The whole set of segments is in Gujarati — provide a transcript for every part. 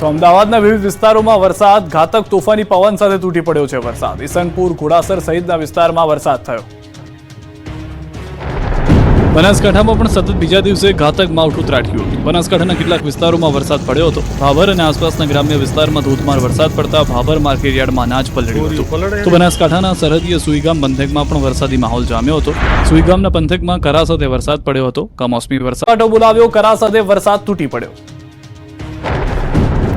તો અમદાવાદના વિવિધ વિસ્તારોમાં વરસાદ ઘાતક તોફાની પવન સાથે તૂટી પડ્યો છે વરસાદ. ઈસનપુર ઘોડાસર સહિતના વિસ્તારમાં વરસાદ થયો. બનાસકાંઠામાં પણ સતત બીજા દિવસે ઘાતક માવઠું ત્રાટક્યું હતું. બનાસકાંઠાના કેટલાક વિસ્તારોમાં વરસાદ પડ્યો હતો. ભાભર અને આસપાસના ગ્રામ્ય વિસ્તારમાં ધોધમાર વરસાદ પડતા ભાભર માર્કેટયાર્ડમાં અનાજ પલળ્યું હતું. તો બનાસકાંઠાના સરહદીય સુઈગામ પંથકમાં પણ વરસાદી માહોલ જામ્યો હતો. સુઈગામના પંથકમાં કરા સાથે વરસાદ પડ્યો હતો. કમોસમી વરસાદ બોલાવ્યો કરા સાથે વરસાદ તૂટી પડ્યો.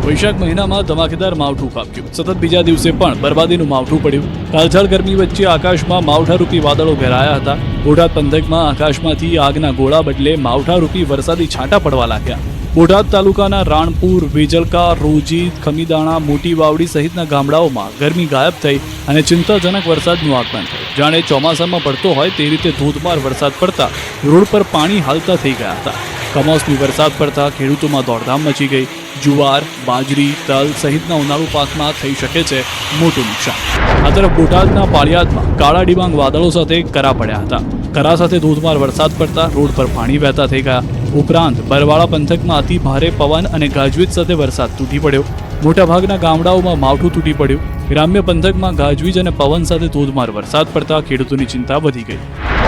વૈશાખ મહિનામાં ધમાકેદાર માવઠું કાપ્યું સતત બીજા દિવસે પણ બરબાદીનું માવઠું પડ્યું. કાળઝાળ ગરમી વચ્ચે આકાશમાં માવઠારૂપી વાદળો ઘેરાયા હતા. બોટાદ પંથકમાં આકાશમાંથી આગના ગોળા બદલે માવઠારૂપી વરસાદી છાંટા પડવા લાગ્યા. બોટાદ તાલુકાના રાણપુર, વેજલકા, રોજી, ખમીદાણા મોટી વાવડી સહિતના ગામડાઓમાં ગરમી ગાયબ થઈ અને ચિંતાજનક વરસાદનું આગમન થયું. જાણે ચોમાસામાં પડતો હોય તે રીતે ધોધમાર વરસાદ પડતા રોડ પર પાણી હાલતા થઈ ગયા હતા. કમોસમી વરસાદ પડતા ખેડૂતોમાં દોડધામ મચી ગઈ. જુવાર, બાજરી, તલ સહિતના ઉનાળુ પાકમાં થઈ શકે છે મોટું નુકસાન. આ તરફ બોટાદના પાળિયાદમાં કાળા ડિબાંગ વાદળો સાથે કરા પડ્યા હતા. કરા સાથે ધોધમાર વરસાદ પડતા રોડ પર પાણી વહેતા થઈ ગયા. ઉપરાંત બરવાળા પંથકમાં અતિ ભારે પવન અને ગાજવીજ સાથે વરસાદ તૂટી પડ્યો. મોટાભાગના ગામડાઓમાં માવઠું તૂટી પડ્યું. ગ્રામ્ય પંથકમાં ગાજવીજ અને પવન સાથે ધોધમાર વરસાદ પડતા ખેડૂતોની ચિંતા વધી ગઈ.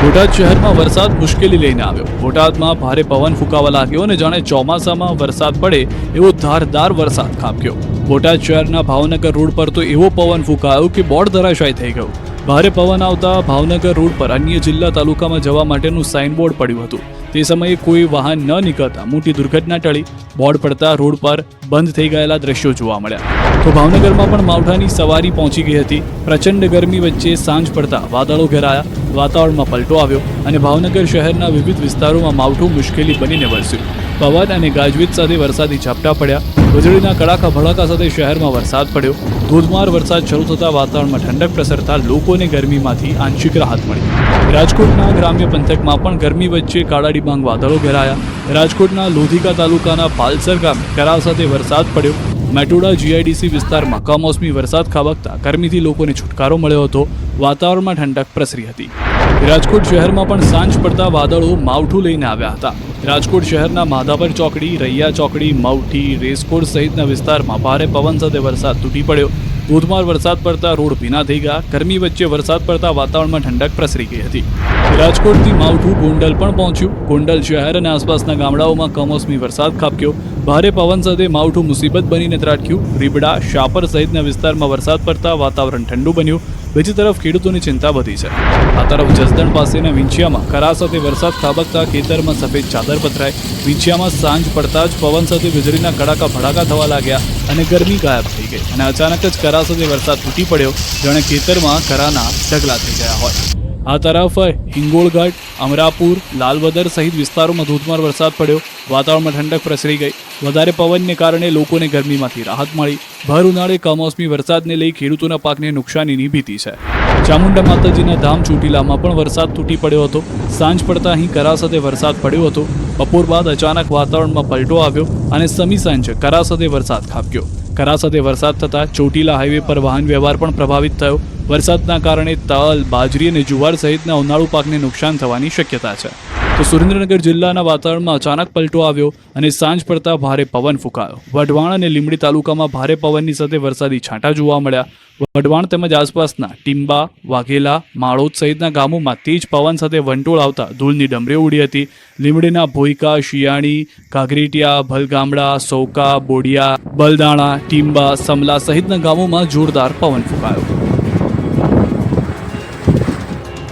બોટાદ શહેરમાં વરસાદ મુશ્કેલી લઈને આવ્યો. બોટાદમાં ભારે પવન ફૂંકાવા લાગ્યો અને જાણે ચોમાસામાં વરસાદ પડે એવો ધારદાર વરસાદ ખાબક્યો. બોટાદ શહેરના ભાવનગર રોડ પર તો એવો પવન ફૂંકાયો કે બોર્ડ ધરાશાય થઈ ગયો. ભારે પવન આવતા ભાવનગર રોડ પર અન્ય જિલ્લા તાલુકામાં જવા માટેનું સાઇનબોર્ડ પડ્યું હતું. તે સમયે કોઈ વાહન ન નીકળતા મોટી દુર્ઘટના ટળી. બોર્ડ પડતા રોડ પર બંધ થઈ ગયેલા દ્રશ્યો જોવા મળ્યા. તો ભાવનગરમાં પણ માવઠાની સવારી પહોંચી ગઈ હતી. પ્રચંડ ગરમી વચ્ચે સાંજ પડતા વાદળો ઘેરાયા. વાતાવરણમાં પલટો આવ્યો અને ભાવનગર શહેરના વિવિધ વિસ્તારોમાં માવઠું મુશ્કેલી બનીને વરસ્યું. પવન અને ગાજવીજ સાથે વરસાદી ઝાપટા પડ્યા. વીજળીના કડાકા ભડાકા સાથે શહેરમાં વરસાદ પડ્યો. ધોધમાર વરસાદ શરૂ થતા વાતાવરણમાં ઠંડક પ્રસરતા લોકોને ગરમીમાંથી આંશિક રાહત મળી. રાજકોટના ગ્રામ્ય પંથકમાં પણ ગરમી વચ્ચે કાળા ડિબાંગ વાદળો ઘેરાયા. રાજકોટના લોધિકા તાલુકાના પાલસર ગામે કરાવ સાથે વરસાદ પડ્યો. મેટોડા જીઆઈડીસી વિસ્તારમાં કમોસમી વરસાદ ખાબકતા ગરમીથી લોકોને છુટકારો મળ્યો હતો. વાતાવરણમાં ઠંડક પ્રસરી હતી. રાજકોટ શહેરમાં પણ સાંજ પડતા વાદળો માવઠું લઈને આવ્યા હતા. રાજકોટ શહેરના માધાપર ચોકડી, રૈયા ચોકડી, મવઠી, રેસકોડ સહિતના વિસ્તારમાં ભારે પવન સાથે વરસાદ તૂટી પડ્યો. ધોધમાર વરસાદ પડતા રોડ ભીના થઈ ગયા. ગરમી વચ્ચે વરસાદ પડતા વાતાવરણમાં ઠંડક પ્રસરી ગઈ હતી. રાજકોટથી માવઠું ગોંડલ પણ પહોંચ્યું. ગોંડલ શહેર અને આસપાસના ગામડાઓમાં કમોસમી વરસાદ ખાબક્યો. ભારે પવન સાથે માવઠું મુસીબત બનીને ત્રાટક્યું. રીબડા, શાપર સહિતના વિસ્તારમાં વરસાદ પડતા વાતાવરણ ઠંડુ બન્યું. બીજી તરફ ખેડૂતોની ચિંતા વધી છે. આ તરફ જસદણ પાસેના વિંછિયામાં કરા સાથે વરસાદ ખાબકતા ખેતરમાં સફેદ ચાદર પથરાઈ, વિંછિયામાં સાંજ પડતા જ પવન સાથે વીજળીના કડાકા ભડાકા થવા લાગ્યા અને ગરમી ગાયબ થઈ ગઈ અને અચાનક જ કરા સાથે વરસાદ તૂટી પડ્યો. જાણે ખેતરમાં કરાના ઢગલા થઈ ગયા હોય. આ તરફ હિંગોળગઢ અમરાપુર, લાલવદર સહિત વિસ્તારોમાં ધોધમાર વરસાદ પડ્યો. વાતાવરણમાં ઠંડક પ્રસરી ગઈ. વધારે પવનને કારણે લોકોને ગરમીમાંથી રાહત મળી. ભર ઉનાળે કમોસમી વરસાદને લઈ ખેડૂતોના પાકને નુકસાનીની ભીતિ છે. ચામુંડા માતાજીના ધામ ચોટીલામાં પણ વરસાદ તૂટી પડ્યો હતો. સાંજ પડતા અહીં કરા સાથે વરસાદ પડ્યો હતો. બપોર બાદ અચાનક વાતાવરણમાં પલટો આવ્યો અને સમી સાંજે કરા સાથે વરસાદ ખાબક્યો. કરા સાથે વરસાદ થતાં ચોટીલા હાઈવે પર વાહન વ્યવહાર પણ પ્રભાવિત થયો. વરસાદના કારણે તલ, બાજરી અને જુવાર સહિતના ઉનાળુ પાકને નુકસાન થવાની શક્યતા છે. તો સુરેન્દ્રનગર જિલ્લાના વાતાવરણમાં અચાનક પલટો આવ્યો અને સાંજ પડતા ભારે પવન ફૂંકાયો. વઢવાણ અને લીંબડી તાલુકામાં ભારે પવનની સાથે વરસાદી છાંટા જોવા મળ્યા. વઢવાણ તેમજ આસપાસના ટીંબા, વાઘેલા, માળોદ સહિતના ગામોમાં તેજ પવન સાથે વંટોળ આવતા ધૂળની ડમરીઓ ઉડી હતી. લીંબડીના ભોઈકા શિયાણી ઘાઘરીટિયા, ભલગામડા, સૌકા, બોડિયા, બલદાણા, ટીંબા, સમલા સહિતના ગામોમાં જોરદાર પવન ફૂંકાયો.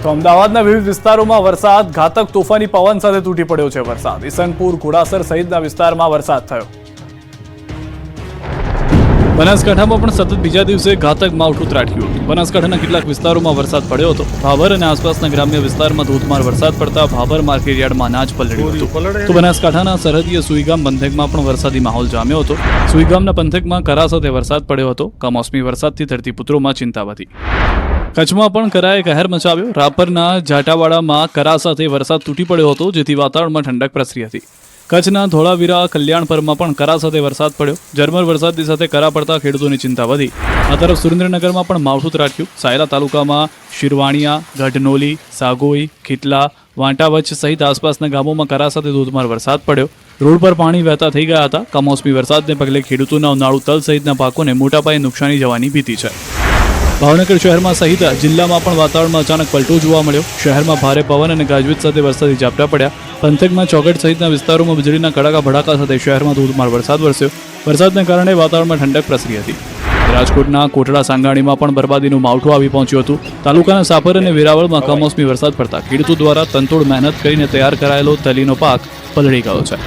તો અમદાવાદના વિવિધ વિસ્તારોમાં વરસાદ ઘાતક તોફાની પવન સાથે તૂટી પડ્યો છે વરસાદ. ઈસનપુર ઘોડાસર સહિતના વિસ્તારમાં વરસાદ થયો. બનાસકાંઠામાં પણ સતત બીજા દિવસે ઘાતક માવઠું ત્રાટક્યું હતું. બનાસકાંઠાના કેટલાક વિસ્તારોમાં વરસાદ પડ્યો હતો. ભાભર અને આસપાસના ગ્રામ્ય વિસ્તારમાં ધોધમાર વરસાદ પડતા ભાભર માર્કેટયાર્ડમાં અનાજ પલળ્યું હતું. તો બનાસકાંઠાના સરહદીય સુઈગામ પંથકમાં પણ વરસાદી માહોલ જામ્યો હતો. સુઈગામના પંથકમાં કરા સાથે વરસાદ પડ્યો હતો. કમોસમી વરસાદથી ધરતીપુત્રોમાં ચિંતા વધી. કચ્છમાં પણ કરાએ કહેર મચાવ્યો. રાપરના જાટાવાડામાં કરા સાથે વરસાદ તૂટી પડ્યો હતો, જેથી વાતાવરણમાં ઠંડક પ્રસરી હતી. કચ્છના ધોળાવીરા કલ્યાણપરમાં પણ કરા સાથે વરસાદ પડ્યો. ઝરમર વરસાદની સાથે કરા પડતા ખેડૂતોની ચિંતા વધી. આ તરફ સુરેન્દ્રનગરમાં પણ માવઠું ત્રાટક્યું સાયલા તાલુકામાં શિરવાણિયા, ગઢનોલી, સાગોઈ ખીટલા વાંટાવચ સહિત આસપાસના ગામોમાં કરા સાથે ધોધમાર વરસાદ પડ્યો. રોડ પર પાણી વહેતા થઈ ગયા હતા. કમોસમી વરસાદને પગલે ખેડૂતોના ઉનાળુ તલ સહિતના પાકોને મોટા પાયે નુકસાની જવાની ભીતિ છે. ભાવનગર શહેરમાં સહિત જિલ્લામાં પણ વાતાવરણમાં અચાનક પલટો જોવા મળ્યો. શહેરમાં ભારે પવન અને ગાજવીજ સાથે વરસાદી ઝાપટા પડ્યા. પંથકમાં ચોગટ સહિતના વિસ્તારોમાં વીજળીના કડાકા ભડાકા સાથે શહેરમાં ધોધમાર વરસાદ વરસ્યો. વરસાદને કારણે વાતાવરણમાં ઠંડક પ્રસરી હતી. રાજકોટના કોટડા સાંગાણીમાં પણ બરબાદીનું માવઠું આવી પહોંચ્યું હતું. તાલુકાના સાપર અને વેરાવળમાં કમોસમી વરસાદ પડતા ખેડૂતો દ્વારા તંતોડ મહેનત કરીને તૈયાર કરાયેલો તલીનો પાક પલળી ગયો છે.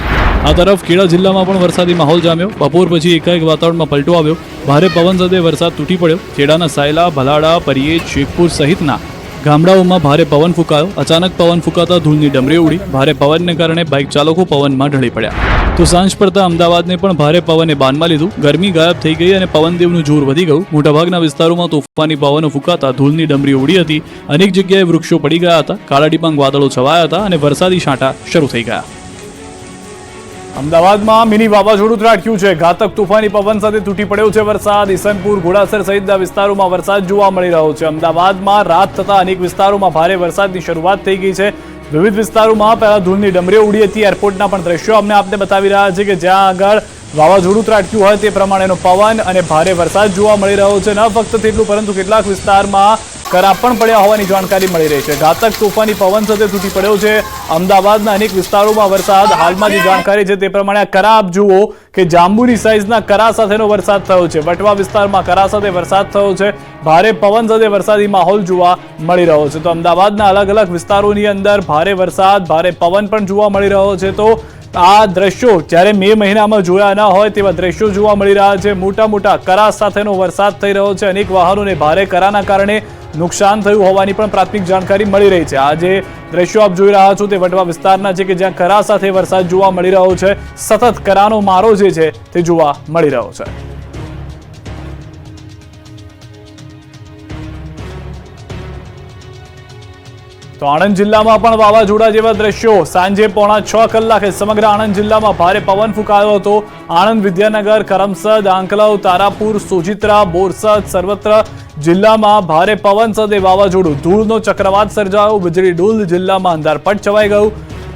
આ તરફ ખેડા જિલ્લામાં પણ વરસાદી માહોલ જામ્યો. બપોર પછી એકાએક વાતાવરણમાં પલટો આવ્યો. ભારે પવન સાથે વરસાદ તૂટી પડ્યો. ખેડાના સાયલા, ભલાડા પરિયેજ શેખપુર સહિતના ગામડાઓમાં ભારે પવન ફૂંકાયો. અચાનક પવન ફૂંકાતા ધૂળની ડમરી ઉડી. ભારે પવનને કારણે બાઇક ચાલકો પવનમાં ઢળી પડ્યા. તો સાંજ પડતા અમદાવાદને પણ ભારે પવને બાનમાં લીધું. ગરમી ગાયબ થઈ ગઈ અને પવનદેવનું જોર વધી ગયું. મોટાભાગના વિસ્તારોમાં તોફાની પવનો ફૂંકાતા ધૂળની ડમરી ઉડી હતી. અનેક જગ્યાએ વૃક્ષો પડી ગયા હતા. કાળા ડિબાંગ વાદળો છવાયા હતા અને વરસાદી છાંટા શરૂ થઈ ગયા. અમદાવાદમાં મિની વાવાઝોડું ત્રાટક્યું છે. ઘાતક તોફાની પવન સાથે તૂટી પડ્યો છે વરસાદ. ઈસનપુર, ઘોડાસર સહિતના વિસ્તારોમાં વરસાદ જોવા મળી રહ્યો છે. અમદાવાદમાં રાત થતા અનેક વિસ્તારોમાં ભારે વરસાદની શરૂઆત થઈ ગઈ છે. વિવિધ વિસ્તારોમાં પહેલા ધૂળની ડમરીઓ ઉડી હતી. એરપોર્ટના પણ દ્રશ્યો અમને આપને બતાવી રહ્યા છે કે જ્યાં આગળ વાવાઝોડું ત્રાટક્યું હોય તે પ્રમાણેનો પવન અને ભારે વરસાદ જોવા મળી રહ્યો છે. ન ફક્ત તેટલું, પરંતુ કેટલાક વિસ્તારમાં કરા પણ પડ્યા હોવાની જાણકારી મળી રહી છે. ઘાતક તોફાની પવન સાથે તૂટી પડ્યો છે. અમદાવાદના અનેક વિસ્તારોમાં વરસાદ. હાલમાં જે જાણકારી છે તે પ્રમાણે કરા આપ જુઓ કે જાંબુની સાઇઝના કરા સાથેનો વરસાદ થયો છે. વટવા વિસ્તારમાં કરા સાથે વરસાદ થયો છે. ભારે પવન સાથે વરસાદી માહોલ જોવા મળી રહ્યો છે. તો અમદાવાદના અલગ અલગ વિસ્તારોની અંદર ભારે વરસાદ, ભારે પવન પણ જોવા મળી રહ્યો છે. તો આ દ્રશ્યો જ્યારે મે મહિનામાં જોયા ન હોય તેવા દ્રશ્યો જોવા મળી રહ્યા છે. મોટા મોટા કરા સાથેનો વરસાદ થઈ રહ્યો છે. અનેક વાહનોને ભારે કરાના કારણે નુકસાન થયું હોવાની પણ પ્રાથમિક જાણકારી મળી રહી છે. આ દ્રશ્યો આપ જોઈ રહ્યા છો તે વટવા વિસ્તારના છે કે જ્યાં કરા સાથે વરસાદ જોવા મળી રહ્યો છે. સતત કરાનો મારો જે છે તે જોવા મળી રહ્યો છે. તો આણંદ જિલ્લામાં પણ વાવાઝોડા જેવા દ્રશ્યો. સાંજે પોણા છ કલાકે સમગ્ર આણંદ જિલ્લામાં ભારે પવન ફૂંકાયો હતો. આણંદ વિદ્યાનગર, કરમસદ, આંકલાવ, તારાપુર, સોજિત્રા, બોરસદ, સર્વત્ર જિલ્લામાં ભારે પવન સાથે વાવાઝોડું. ધૂળનો ચક્રવાત સર્જાયો. વીજળી ડૂલ જિલ્લામાં અંધારપટ છવાઈ ગયું.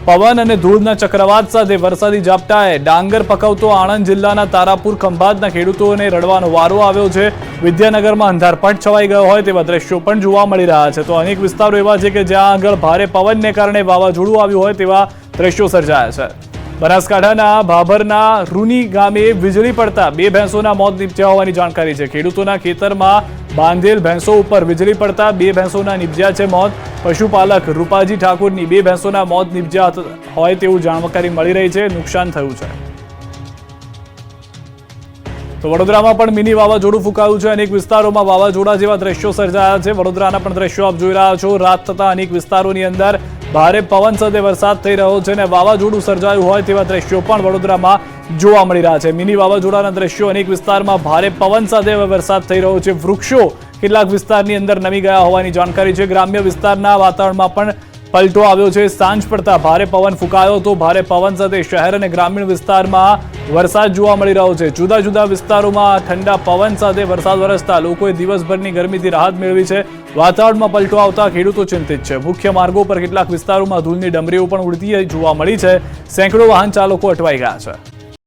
પવન અને ધૂળના ચક્રવાત સાથે વરસાદી ઝાપટાએ ડાંગર પકવતો આણંદ જિલ્લાના તારાપુર ખંભાતના ખેડૂતોને રડવાનો વારો આવ્યો છે. વિદ્યાનગરમાં અંધારપટ છવાઈ ગયો હોય તેવા દ્રશ્યો પણ જોવા મળી રહ્યા છે. તો અનેક વિસ્તારો એવા છે કે જ્યાં આગળ ભારે પવનને કારણે વાવાઝોડું આવ્યું હોય તેવા દ્રશ્યો સર્જાયા છે. બનાસકાંઠાના ભાભરના રૂની ગામે વીજળી પડતા બે ભેંસોના મોત નીપજ્યા હોવાની જાણકારી છે. ખેડૂતોના ખેતરમાં બાંધેલ ભેંસો ઉપર વીજળી પડતા બે ભેંસોના નિપજ્યા છે મોત. પશુપાલક રૂપાજી ઠાકુરની બે ભેંસોના મોત નિપજ્યા હોય તેવું જાણકારી મળી રહી છે. નુકસાન થયું છે. તો વડોદરામાં પણ મિની વાવાઝોડું ફૂંકાયું છે. અનેક વિસ્તારોમાં વાવાઝોડા જેવા દ્રશ્યો સર્જાયા છે. વડોદરાના પણ દ્રશ્યો આપ જોઈ રહ્યા છો. રાત થતા અનેક વિસ્તારોની અંદર ભારે પવન સાથે વરસાદ થઈ રહ્યો છે અને વાવાઝોડું સર્જાયું હોય તેવા દ્રશ્યો પણ વડોદરામાં જોવા મળી રહ્યા છે. મિની વાવાઝોડાના દ્રશ્યો અનેક વિસ્તારમાં ભારે પવન સાથે વરસાદ થઈ રહ્યો છે. વૃક્ષો કેટલાક વિસ્તારની અંદર નમી ગયા હોવાની જાણકારી છે. ગ્રામ્ય વિસ્તારના વાતાવરણમાં પણ પલટો આવ્યો છે. સાંજ પડતા ભારે પવન ફૂંકાયો હતો. ભારે પવન સાથે શહેર અને ગ્રામીણ વિસ્તારમાં વરસાદ જોવા મળી રહ્યો છે. જુદા જુદા વિસ્તારોમાં ઠંડા પવન સાથે વરસાદ વરસતા લોકોએ દિવસભરની ગરમીથી રાહત મેળવી છે. વાતાવરણમાં પલટો આવતા ખેડૂતો ચિંતિત છે. મુખ્ય માર્ગો પર કેટલાક વિસ્તારોમાં ધૂળની ડમરીઓ પણ ઉડતી જોવા મળી છે. સેંકડો વાહન ચાલકો અટવાઈ ગયા છે.